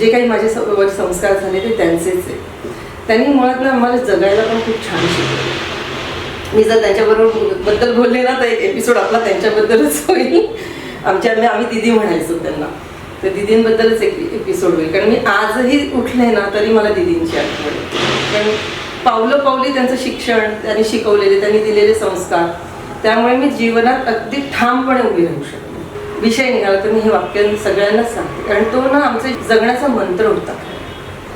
जे काही माझे वर संस्कार झाले ते त्यांचेच आहे त्यांनी मुळात ना आम्हाला जगायला पण खूप छान शिकवलं. मी जर त्यांच्याबरोबरबद्दल बोलले ना तर एक एपिसोड आपला त्यांच्याबद्दलच होईल. आमच्या आम्ही दिदी म्हणायचो त्यांना. तर दिदींबद्दलच एक एपिसोड होईल. कारण मी आजही उठले ना तरी मला दिदींची आठवण कारण पावलं पावली त्यांचं शिक्षण त्यांनी शिकवलेले त्यांनी दिलेले संस्कार त्यामुळे मी जीवनात अगदी ठामपणे उभी राहू शकते. विषय निघाला तर मी हे वाक्य सगळ्यांनाच सांगते. कारण तो ना आमचा जगण्याचा मंत्र होता.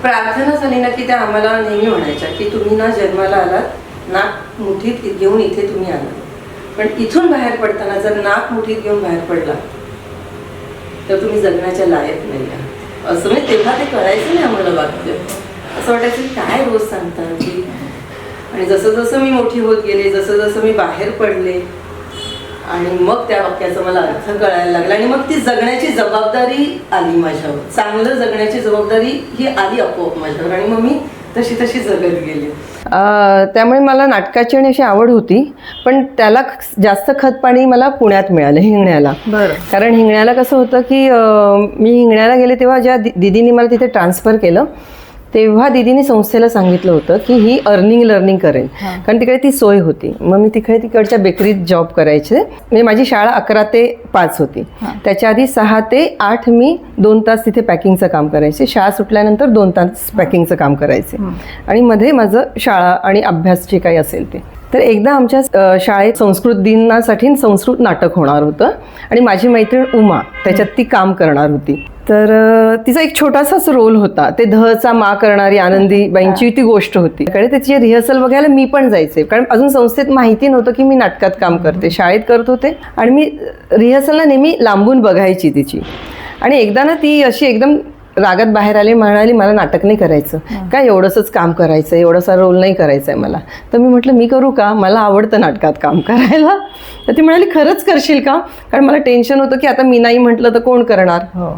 प्रार्थना झाली ना की त्या आम्हाला नेहमी म्हणायच्या की तुम्ही ना जन्माला आलात नाक मुठीत घेऊन इथे तुम्ही आलात पण इथून बाहेर पडताना जर नाक मुठीत घेऊन बाहेर पडला तर तुम्ही जगण्याच्या लायक नाही आहात. असं म्हणजे तेव्हा ते कळायचं नाही आम्हाला वाक्य. असं वाटायचं की काय रोज सांगतात? की आणि जसं जसं मी मोठी होत गेले जसं जसं मी बाहेर पडले आणि मग त्या वाक्याचा मला अर्थ कळायला लागला आणि मग ती जगण्याची जबाबदारी आली माझ्यावर. चांगलं जगण्याची जबाबदारी ही आली आपोआप माझ्यावर आणि मग मी तशी तशी जगत गेले. त्यामुळे मला नाटकाची आणि अशी आवड होती पण त्याला जास्त खत पाणी मला पुण्यात मिळालं हिंगण्याला. बरं. कारण हिंगण्याला कसं होतं की मी हिंगण्याला गेले तेव्हा ज्या दि- दिदीने मला तिथे ट्रान्सफर केलं तेव्हा दिदीने संस्थेला सांगितलं होतं की ही अर्निंग लर्निंग करेल. कारण तिकडे ती सोय होती. मग मी तिकडे तिकडच्या बेकरीत जॉब करायचे. म्हणजे माझी शाळा अकरा ते पाच होती. त्याच्या आधी सहा ते आठ मी दोन तास तिथे पॅकिंगचं काम करायचे. शाळा सुटल्यानंतर दोन तास पॅकिंगचं काम करायचे. आणि मध्ये माझं शाळा आणि अभ्यास जे काही असेल ते. तर एकदा आमच्या शाळेत संस्कृत दिनासाठी संस्कृत नाटक होणार होतं. आणि माझी मैत्रीण उमा त्याच्यात ती काम करणार होती. तर तिचा एक छोटासाच रोल होता. ते धचा मा करणारी आनंदी बाईंची ती गोष्ट होती. कडे त्याची रिहर्सल बघायला मी पण जायचे. कारण अजून संस्थेत माहिती नव्हतं की मी नाटकात काम करते. शाळेत करत होते. आणि मी रिहर्सलला नेहमी लांबून बघायची तिची. आणि एकदा ना ती अशी एकदम रागात बाहेर आली म्हणाली मला नाटक नाही करायचं. काय एवढंसंच काम करायचं एवढासा रोल नाही करायचा आहे मला. तर मी म्हटलं मी करू का? मला आवडतं नाटकात काम करायला. तर ती म्हणाली खरंच करशील का? कारण मला टेन्शन होतं की आता मी नाही म्हटलं तर कोण करणार? हो.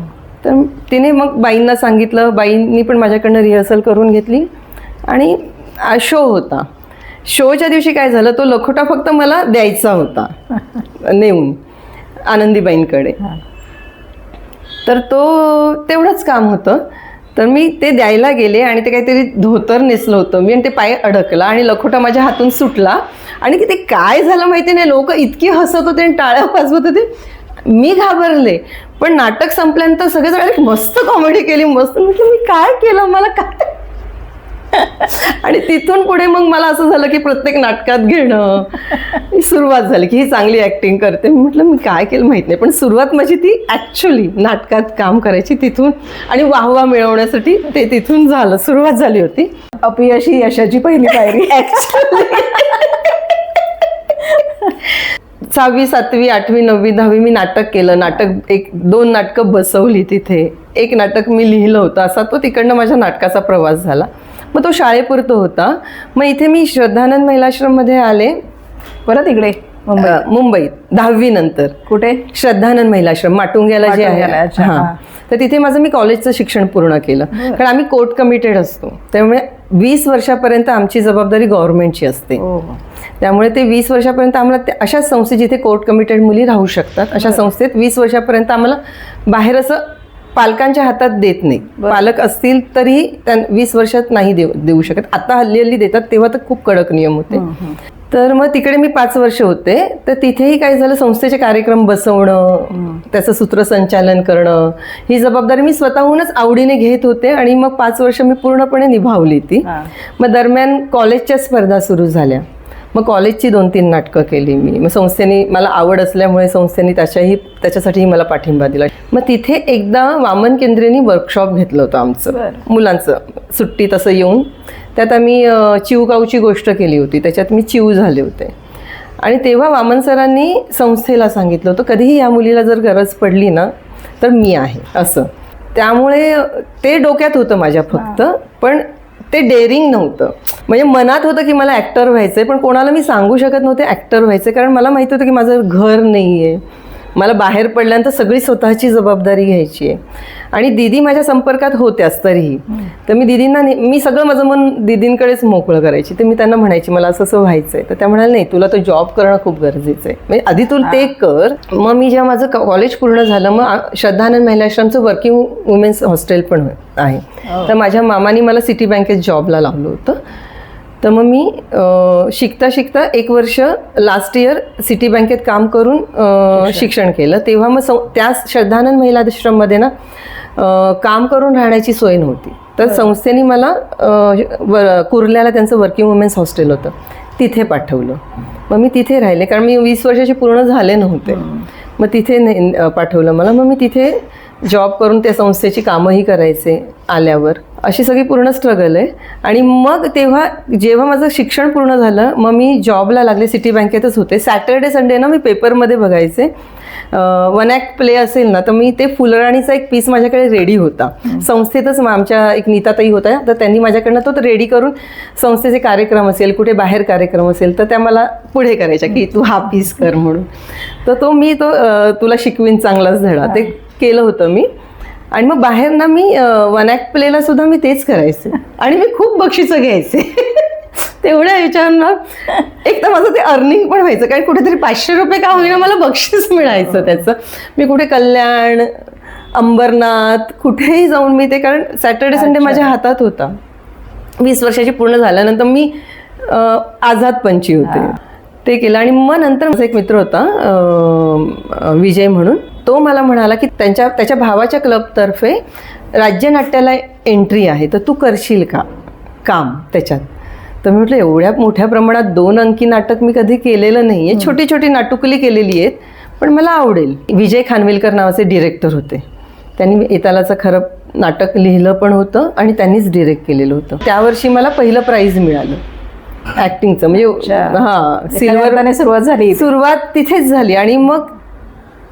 तर तिने मग बाईंना सांगितलं बाईंनी पण माझ्याकडनं रिहर्सल करून घेतली आणि शो होता. शोच्या दिवशी काय झालं तो लखोटा फक्त मला द्यायचा होता नेऊन आनंदीबाईंकडे. तर तो तेवढंच काम होतं. तर मी ते द्यायला गेले आणि ते काहीतरी धोतर नेसलं होतं. मी आणि ते पाय अडकला आणि लखोटा माझ्या हातून सुटला. आणि ते काय झालं माहिती नाही लोक इतकी हसत होते आणि टाळ्या वाजवत होते. मी घाबरले. पण नाटक संपल्यानंतर सगळे जण मस्त कॉमेडी केली मस्त. म्हटलं मी काय केलं? मला काय? आणि तिथून पुढे मग मला असं झालं की प्रत्येक नाटकात घेणं. सुरुवात झाली की ही चांगली ऍक्टिंग करते. म्हटलं मी काय केलं माहीत नाही. पण सुरुवात माझी ती ऍक्च्युली नाटकात काम करायची तिथून. आणि वाहवा मिळवण्यासाठी ते तिथून झालं. सुरुवात झाली होती. अपयशी यशाची पहिली पायरी. सहावी सातवी आठवी नववी दहावी मी नाटक केलं. नाटक एक दोन नाटकं बसवली तिथे. एक नाटक मी लिहिलं होतं. असा तो तिकडनं माझ्या नाटकाचा प्रवास झाला. मग तो शाळेपुरतं होता. मग इथे मी श्रद्धानंद महिलाश्रममध्ये आले. परत इकडे मुंबई अ, मुंबईत. दहावी नंतर. कुठे? श्रद्धानंद महिलाश्रम. माटुंग्याला जे आहे. तर तिथे माझं मी कॉलेजचं शिक्षण पूर्ण केलं. कारण आम्ही कोर्ट कमिटेड असतो. त्यामुळे वीस वर्षापर्यंत आमची जबाबदारी गव्हर्नमेंटची असते. हो. त्यामुळे ते वीस वर्षापर्यंत आम्हाला ते अशाच संस्थेत जिथे कोर्ट कमिटेड मुली राहू शकतात अशा संस्थेत वीस वर्षापर्यंत आम्हाला बाहेर असं पालकांच्या हातात देत नाही. पालक असतील तरी त्या वीस वर्षात नाही देऊ देऊ शकत. आता हल्ली हल्ली देतात तेव्हा तर खूप कडक नियम होते. तर मग तिकडे मी पाच वर्ष होते. तर तिथेही काय झालं संस्थेचे कार्यक्रम बसवणं त्याचं सूत्रसंचालन करणं ही जबाबदारी मी स्वतःहूनच आवडीने घेत होते आणि मग पाच वर्ष मी पूर्णपणे निभावली ती. मग दरम्यान कॉलेजच्या स्पर्धा सुरू झाल्या. मग कॉलेजची दोन तीन नाटकं केली मी. मग संस्थेने मला आवड असल्यामुळे संस्थेने त्याच्याही त्याच्यासाठीही मला पाठिंबा दिला. मग तिथे एकदा वामन केंद्रेनी वर्कशॉप घेतलं होतं आमचं. मुलांचं सुट्टीत असं येऊन. त्यात आम्ही अं, चिवगावची गोष्ट केली होती. त्याच्यात मी चिव झाले होते. आणि तेव्हा वामन सरांनी संस्थेला सांगितलं होतं कधीही या मुलीला जर गरज पडली ना तर मी आहे. असं. त्यामुळे ते डोक्यात होतं माझ्या फक्त पण ते डेअरिंग नव्हतं. म्हणजे मनात होतं की मला ॲक्टर व्हायचं आहे पण कोणाला मी सांगू शकत नव्हते ॲक्टर व्हायचं कारण मला माहिती होतं की माझं घर नाही आहे मला बाहेर पडल्यानंतर सगळी स्वतःची जबाबदारी घ्यायची आहे. आणि दिदी माझ्या संपर्कात होत्याच तरीही. तर मी दिदींना मी सगळं माझं मन दिदींकडेच मोकळं करायची. तर मी त्यांना म्हणायची मला असं असं व्हायचं आहे तर त्या म्हणाल नाही तुला तो जॉब करणं खूप गरजेचं आहे म्हणजे आधी तू ते कर. मग मी जेव्हा माझं कॉलेज पूर्ण झालं मग श्रद्धानंद महिलाश्रमचं वर्किंग वुमेन्स हॉस्टेल पण आहे. तर माझ्या मामानी मला सिटी बँकेत जॉबला लावलं होतं. तर मग मी शिकता शिकता एक वर्ष लास्ट इयर सिटी बँकेत काम करून शिक्षण केलं. तेव्हा मग सं त्या श्रद्धानंद महिला आश्रममध्ये ना काम करून राहण्याची सोय नव्हती. तर संस्थेने मला वर कुर्ल्याला त्यांचं वर्किंग वुमेन्स हॉस्टेल होतं. तिथे पाठवलं. मग मी तिथे राहिले. कारण मी वीस वर्षाचे पूर्ण झाले नव्हते. मग तिथे पाठवलं मला. मग मी तिथे जॉब करून त्या संस्थेची कामंही करायचे आल्यावर. अशी सगळी पूर्ण स्ट्रगल आहे. आणि मग तेव्हा जेव्हा माझं शिक्षण पूर्ण झालं मग मी जॉबला लागले सिटी बँकेतच होते. सॅटर्डे संडे ना मी पेपरमध्ये बघायचे. वन ॲक्ट प्ले असेल ना तर मी ते फुलराणीचा एक पीस माझ्याकडे रेडी होता. संस्थेतच मग आमच्या एक नीताताई होत्या तर त्यांनी माझ्याकडनं तो रेडी करून संस्थेचे कार्यक्रम असेल कुठे बाहेर कार्यक्रम असेल तर त्या मला पुढे करायच्या की तू हा पीस कर म्हणून. तर तो मी तो तुला शिकवीन चांगलाच धडा. ते केलं होतं मी. आणि मग बाहेर ना मी वन ॲक्ट प्लेला सुद्धा मी तेच करायचे. आणि मी खूप बक्षिसं घ्यायचे. तेवढ्या ह्याच्यानं एक तर माझं ते अर्निंग पण व्हायचं. कारण कुठेतरी पाचशे रुपये का होईना मला बक्षीस मिळायचं त्याचं. मी कुठे कल्याण अंबरनाथ कुठेही जाऊन मी ते कारण सॅटर्डे संडे माझ्या हातात होता. वीस वर्षाची पूर्ण झाल्यानंतर मी आझाद पंची होते. ते केलं. आणि मग नंतर माझा एक मित्र होता विजय म्हणून. तो मला म्हणाला की त्यांच्या त्याच्या भावाच्या क्लबतर्फे राज्यनाट्याला एंट्री आहे तर तू करशील का? काम त्याच्यात. तर मी म्हटलं एवढ्या मोठ्या प्रमाणात दोन अंकी नाटक मी कधी केलेलं नाही आहे छोटी छोटी नाटुकली केलेली आहेत पण मला आवडेल. विजय खानविलकर नावाचे डिरेक्टर होते. त्यांनी एतालाचं खरं नाटक लिहिलं पण होतं आणि त्यांनीच डिरेक्ट केलेलं होतं. त्यावर्षी मला पहिलं प्राईज मिळालं. ऍक्टिंगचं म्हणजे हां सिल्वर सिल्वर सुरुवात झाली. सुरुवात तिथेच झाली आणि मग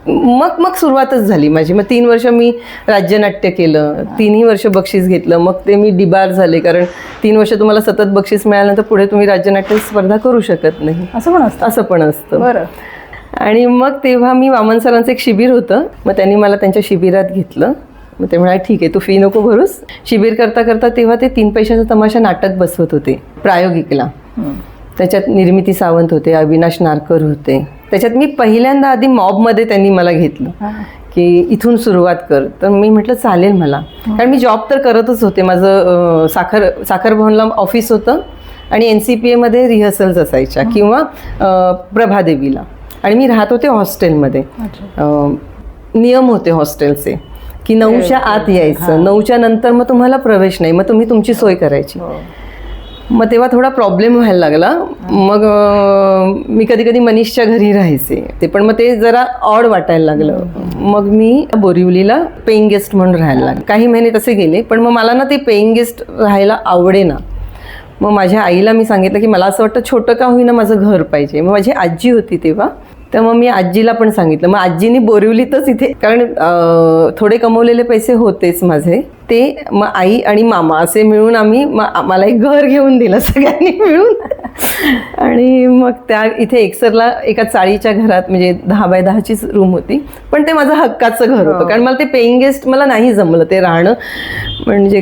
मग मग सुरुवातच झाली माझी. मग तीन वर्ष मी राज्यनाट्य केलं. तिन्ही वर्ष बक्षीस घेतलं. मग ते मी डिबार झाले. कारण तीन वर्ष तुम्हाला सतत बक्षीस मिळाल्यानंतर पुढे तुम्ही राज्यनाट्य स्पर्धा करू शकत नाही. असं पण असतं. असं पण असतं. बरं. आणि मग तेव्हा मी वामन सरांचं एक शिबिर होतं. मग त्यांनी मला त्यांच्या शिबिरात घेतलं. मग ते म्हणाले ठीक आहे तू फी नको भरूस. शिबिर करता करता तेव्हा ते तीन पैशाचा तमाशा नाटक बसवत होते प्रायोगिकला. त्याच्यात निर्मिती सावंत होते अविनाश नारकर होते. त्याच्यात मी पहिल्यांदा आधी मॉबमध्ये त्यांनी मला घेतलं की इथून सुरुवात कर. तर मी म्हटलं चालेल मला. कारण मी जॉब तर करतच होते. माझं साखर साखर भवनला ऑफिस होतं आणि एन सी पी एमध्ये रिहर्सल्स असायच्या किंवा प्रभादेवीला आणि मी राहत होते हॉस्टेलमध्ये. नियम होते हॉस्टेलचे की नऊच्या आत यायचं. नऊच्या नंतर मग तुम्हाला प्रवेश नाही. मग तुम्ही तुमची सोय करायची. मग तेव्हा थोडा प्रॉब्लेम व्हायला लागला. मग मी कधी कधी मनीषच्या घरी राहायचे. ते पण मग ते जरा ऑड वाटायला लागलं. मग मी बोरिवलीला पेईंग गेस्ट म्हणून राहायला लागले. काही महिने तसे गेले पण मग मला ना ते पेईंग गेस्ट राहायला आवडेना. मग माझ्या आईला मी सांगितलं की मला असं वाटतं छोटं का होईना माझं घर पाहिजे. मग माझी आजी होती तेव्हा. तर मग मी आजीला पण सांगितलं. मग आजीनी बोरिवलीतच इथे कारण थोडे कमवलेले पैसे होतेच माझे. ते मग आई आणि मामा असे मिळून आम्ही मला एक घर घेऊन दिलं सगळ्यांनी मिळून. आणि मग त्या इथे एकसरला एका चाळीच्या घरात म्हणजे दहा बाय दहाचीच रूम होती. पण ते माझं हक्काचं घर होतं. कारण मला ते पेईंग गेस्ट मला नाही जमलं ते राहणं. म्हणजे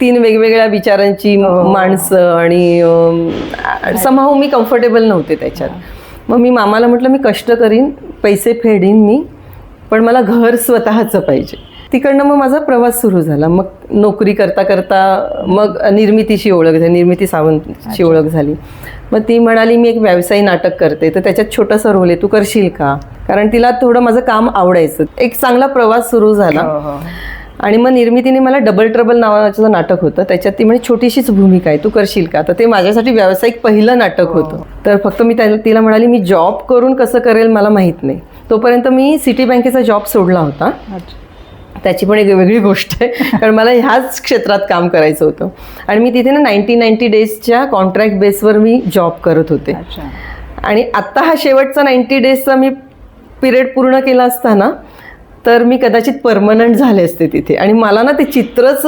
तीन वेगवेगळ्या विचारांची माणसं आणि समाव मी कम्फर्टेबल नव्हते त्याच्यात. मग मी मामाला म्हटलं मी कष्ट करीन पैसे फेडीन मी पण मला घर स्वतःचं पाहिजे. तिकडनं मग माझा प्रवास सुरू झाला. मग नोकरी करता करता मग निर्मितीशी ओळख झाली निर्मिती सावंतची ओळख झाली. मग ती म्हणाली मी एक व्यवसायी नाटक करते तर त्याच्यात छोटासा रोल आहे. तू करशील का? कारण तिला थोडं माझं काम आवडायचं. एक चांगला प्रवास सुरू झाला. आणि मग निर्मितीने मला डबल ट्रबल नावाचं नाटक होतं त्याच्यात ती म्हणजे छोटीशीच भूमिका आहे. तू करशील का? तर ते माझ्यासाठी व्यावसायिक पहिलं नाटक होतं. तर फक्त मी त्याला तिला म्हणाली मी जॉब करून कसं करेल मला माहीत नाही. तोपर्यंत मी सिटी बँकेचा जॉब सोडला होता. त्याची पण एक वेगळी गोष्ट आहे. कारण मला ह्याच क्षेत्रात काम करायचं होतं. आणि मी तिथे ना नाईन्टी नाईन्टी डेजच्या कॉन्ट्रॅक्ट बेसवर मी जॉब करत होते. आणि आत्ता हा शेवटचा नाईन्टी डेजचा मी पिरियड पूर्ण केला असताना तर मी कदाचित परमनंट झाले असते तिथे. आणि मला ना ते चित्रच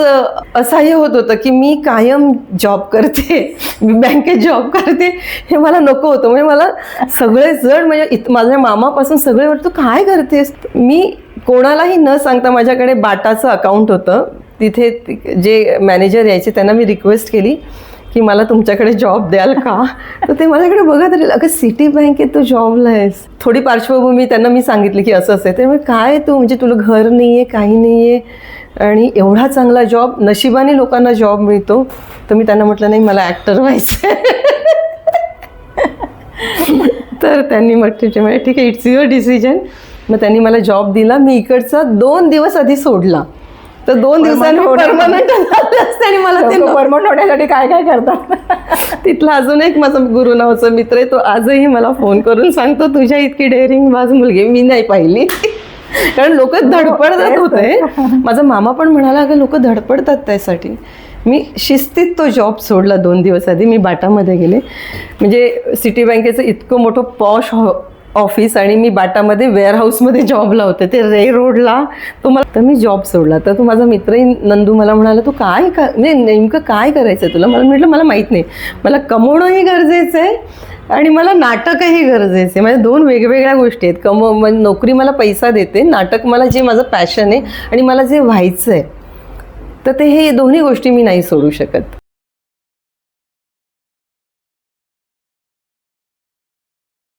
असह्य होत होतं की मी कायम जॉब करते. मी बँकेत जॉब करते. हे मला नको होतं. म्हणजे मला सगळे जण म्हणजे इत माझ्या मामापासून सगळे वाटतं "तू काय करतेस? मी कोणालाही न सांगता माझ्याकडे बाटाचं अकाउंट होतं. तिथे जे मॅनेजर यायचे त्यांना मी रिक्वेस्ट केली की मला तुमच्याकडे जॉब द्याल का? तर ते माझ्याकडे बघत राहिले. अगं सिटी बँकेत तू जॉबला आहेस. थोडी पार्श्वभूमी त्यांना मी सांगितली की असं असं त्यामुळे काय तू? म्हणजे तुला घर नाही आहे काही नाही आहे आणि एवढा चांगला जॉब नशिबाने लोकांना जॉब मिळतो. तर मी त्यांना म्हटलं नाही मला ॲक्टर व्हायचं तर त्यांनी म्हटलं ठीक आहे इट्स युअर डिसिजन मग त्यांनी मला जॉब दिला. मी इकडचा दोन दिवस आधी सोडला. तर दोन दिवसांनी. परमनंट आणि मला ते नको. परमनंट होण्यासाठी काय काय करतात? तिथला अजून एक माझा गुरु नावाचा मित्र आहे तो आजही मला फोन करून सांगतो तुझ्या इतकी डेअरिंग माझ मुलगी मी नाही पाहिली. कारण लोक धडपडतात तेच होते. माझा मामा पण म्हणाला अगं लोक धडपडतात त्यासाठी. मी शिस्तीत तो जॉब सोडला दोन दिवस आधी. मी बाटामध्ये गेले. म्हणजे सिटी बँकेचं इतकं मोठं पॉश ऑफिस आणि मी बाटामध्ये वेअरहाऊसमध्ये जॉबला होते ते रे रोडला तो मला तर मी जॉब सोडला. तर तो माझा मित्रही नंदू मला म्हणाला तू काय का म्हणजे नेमकं काय करायचं आहे तुला? मला म्हटलं मला माहीत नाही. मला कमवणंही गरजेचं आहे आणि मला नाटकही गरजेचं आहे. म्हणजे दोन वेगवेगळ्या गोष्टी आहेत. कमव म्हणजे नोकरी मला पैसा देते नाटक मला जे माझं पॅशन आहे आणि मला जे व्हायचं आहे तर ते हे दोन्ही गोष्टी मी नाही सोडू शकत.